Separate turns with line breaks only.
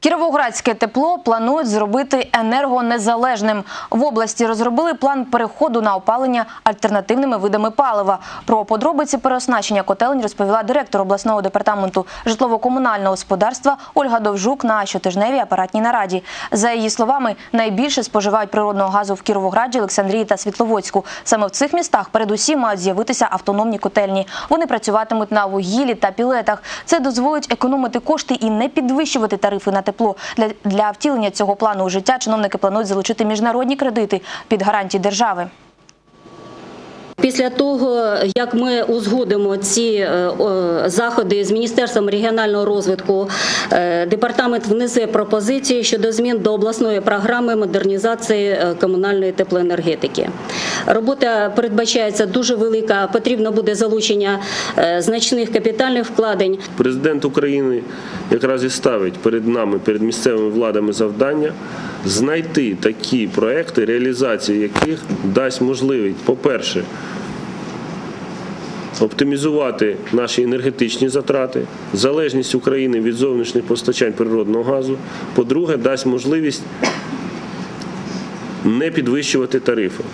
Кіровоградське тепло планують зробити енергонезалежним. В області розробили план переходу на опалення альтернативними видами палива. Про подробиці переоснащення котелень розповіла директор обласного департаменту житлово-комунального господарства Ольга Довжук на щотижневій апаратній нараді. За її словами, найбільше споживають природного газу в Кіровограді, Олександрії та Світловодську. Саме в цих містах передусім мають з'явитися автономні котельні. Вони працюватимуть на вугіллі та пілетах. Це дозволить економити кошти і не підвищувати тарифи на тепло. Для, для втілення цього плану у життя чиновники планують залучити міжнародні кредити під гарантії держави.
Після того, як ми узгодимо ці е, заходи з Міністерством регіонального розвитку, е, департамент внесе пропозиції щодо змін до обласної програми модернізації е, комунальної теплоенергетики. Робота передбачається дуже велика, потрібно буде залучення значних капітальних вкладень.
Президент України якраз і ставить перед нами, перед місцевими владами завдання знайти такі проекти, реалізація яких дасть можливість, по-перше, оптимізувати наші енергетичні затрати, залежність України від зовнішніх постачань природного газу. По-друге, дасть можливість не підвищувати тарифи.